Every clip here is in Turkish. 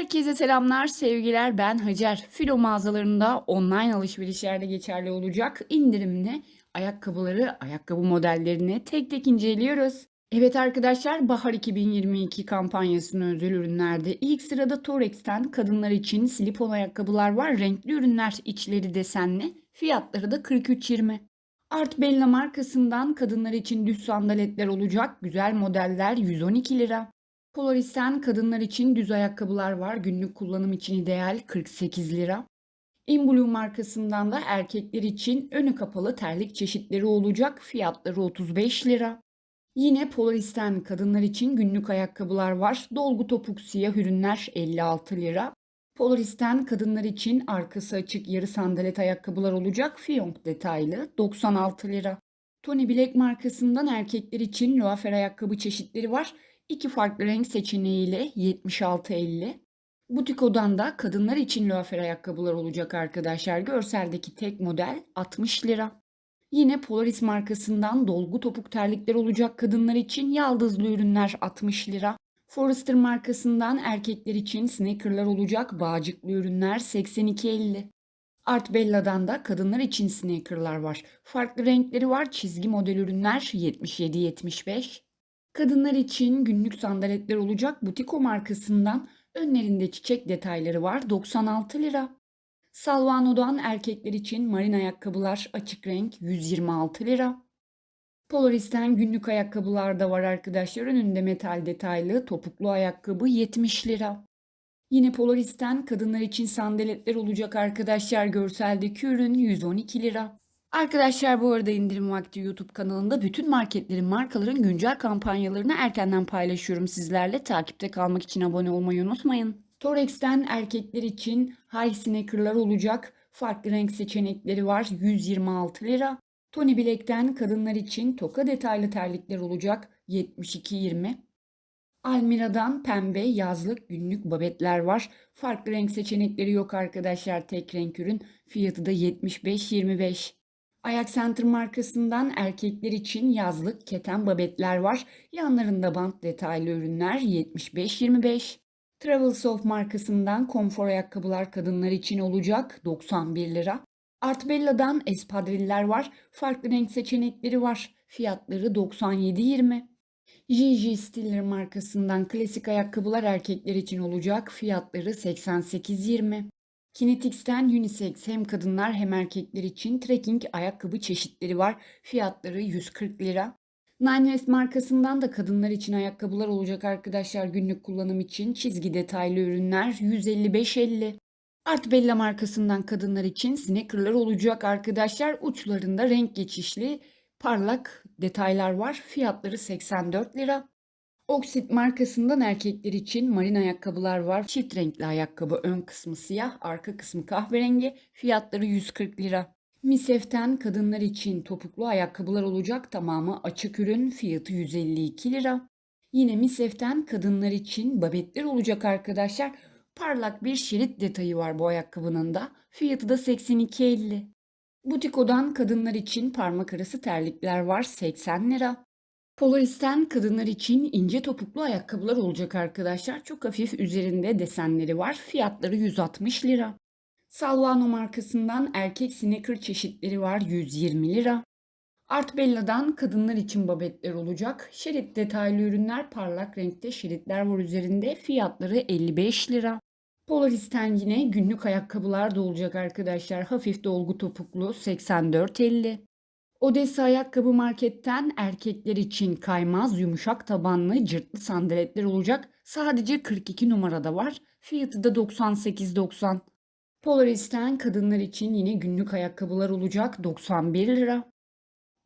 Herkese selamlar, sevgiler. Ben Hacer. Filo mağazalarında online alışverişlerde geçerli olacak indirimli ayakkabıları, ayakkabı modellerini tek tek inceliyoruz. Evet arkadaşlar, Bahar 2022 kampanyasının özel ürünlerde ilk sırada Torex'ten kadınlar için slip-on ayakkabılar var. Renkli ürünler, içleri desenli. Fiyatları da 43.20. Art Bella markasından kadınlar için düz sandaletler olacak. Güzel modeller 112 lira. Polaris'ten kadınlar için düz ayakkabılar var. Günlük kullanım için ideal 48 lira. Inblue markasından da erkekler için önü kapalı terlik çeşitleri olacak. Fiyatları 35 lira. Yine Polaris'ten kadınlar için günlük ayakkabılar var. Dolgu topuk siyah ürünler 56 lira. Polaris'ten kadınlar için arkası açık yarı sandalet ayakkabılar olacak. Fiyonk detaylı 96 lira. Tony Black markasından erkekler için loafer ayakkabı çeşitleri var. İki farklı renk seçeneğiyle 76.50. Butiko'dan da kadınlar için loafer ayakkabılar olacak arkadaşlar. Görseldeki tek model 60 lira. Yine Polaris markasından dolgu topuk terlikler olacak kadınlar için yaldızlı ürünler 60 lira. Forrester markasından erkekler için sneakerlar olacak bağcıklı ürünler 82.50. Art Bella'dan da kadınlar için sneakerlar var. Farklı renkleri var. Çizgi model ürünler 77-75. Kadınlar için günlük sandaletler olacak Butiko markasından önlerinde çiçek detayları var 96 lira. Salvano'dan erkekler için marin ayakkabılar açık renk 126 lira. Polaris'ten günlük ayakkabılar da var arkadaşlar. Önünde metal detaylı topuklu ayakkabı 70 lira. Yine Polaris'ten kadınlar için sandaletler olacak arkadaşlar. Görseldeki ürün 112 lira. Arkadaşlar bu arada indirim vakti YouTube kanalında bütün marketlerin, markaların güncel kampanyalarını erkenden paylaşıyorum sizlerle. Takipte kalmak için abone olmayı unutmayın. Torex'ten erkekler için high sneakerlar olacak. Farklı renk seçenekleri var. 126 lira. Tony Black'ten kadınlar için toka detaylı terlikler olacak. 72.20. Almira'dan pembe yazlık günlük babetler var. Farklı renk seçenekleri yok arkadaşlar. Tek renk ürün. Fiyatı da 75.25. Ayak Center markasından erkekler için yazlık keten babetler var. Yanlarında bant detaylı ürünler 75-25. Travelsoft markasından konfor ayakkabılar kadınlar için olacak 91 lira. Art Bella'dan espadriller var. Farklı renk seçenekleri var. Fiyatları 97.20. Gigi Stiller markasından klasik ayakkabılar erkekler için olacak. Fiyatları 88.20. Kinetix'ten unisex hem kadınlar hem erkekler için trekking ayakkabı çeşitleri var. Fiyatları 140 lira. Nine West markasından da kadınlar için ayakkabılar olacak arkadaşlar günlük kullanım için. Çizgi detaylı ürünler 155.50. Art Bella markasından kadınlar için sneakerlar olacak arkadaşlar. Uçlarında renk geçişli parlak detaylar var. Fiyatları 84 lira. Oxid markasından erkekler için marin ayakkabılar var. Çift renkli ayakkabı ön kısmı siyah, arka kısmı kahverengi. Fiyatları 140 lira. Misef'ten kadınlar için topuklu ayakkabılar olacak. Tamamı açık ürün. Fiyatı 152 lira. Yine Misef'ten kadınlar için babetler olacak arkadaşlar. Parlak bir şerit detayı var bu ayakkabının da. Fiyatı da 82.50. Butiko'dan kadınlar için parmak arası terlikler var 80 lira. Polaris'ten kadınlar için ince topuklu ayakkabılar olacak arkadaşlar. Çok hafif üzerinde desenleri var. Fiyatları 160 lira. Salvano markasından erkek sneaker çeşitleri var 120 lira. Art Bella'dan kadınlar için babetler olacak. Şerit detaylı ürünler parlak renkte şeritler var üzerinde. Fiyatları 55 lira. Polaris'ten yine günlük ayakkabılar da olacak arkadaşlar. Hafif dolgu topuklu 84.50. Odessa Ayakkabı Market'ten erkekler için kaymaz, yumuşak tabanlı, cırtlı sandaletler olacak. Sadece 42 numarada var. Fiyatı da 98.90. Polaris'ten kadınlar için yine günlük ayakkabılar olacak. 91 lira.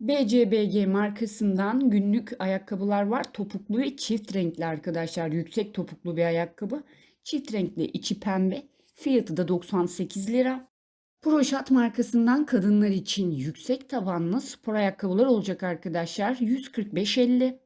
BCBG markasından günlük ayakkabılar var. Topuklu ve çift renkli arkadaşlar. Yüksek topuklu bir ayakkabı. Çift renkli içi pembe. Fiyatı da 98 lira. Proşat markasından kadınlar için yüksek tabanlı spor ayakkabılar olacak arkadaşlar. 145.50.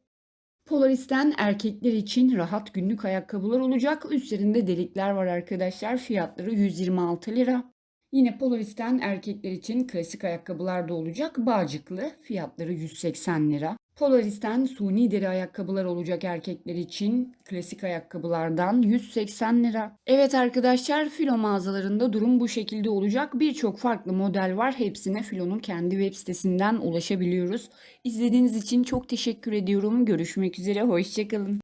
Polaris'ten erkekler için rahat günlük ayakkabılar olacak. Üzerinde delikler var arkadaşlar. Fiyatları 126 lira. Yine Polaris'ten erkekler için klasik ayakkabılar da olacak. Bağcıklı. Fiyatları 180 lira. Polaris'ten suni deri ayakkabılar olacak erkekler için. Klasik ayakkabılardan 180 lira. Evet arkadaşlar filo mağazalarında durum bu şekilde olacak. Birçok farklı model var. Hepsine filonun kendi web sitesinden ulaşabiliyoruz. İzlediğiniz için çok teşekkür ediyorum. Görüşmek üzere. Hoşçakalın.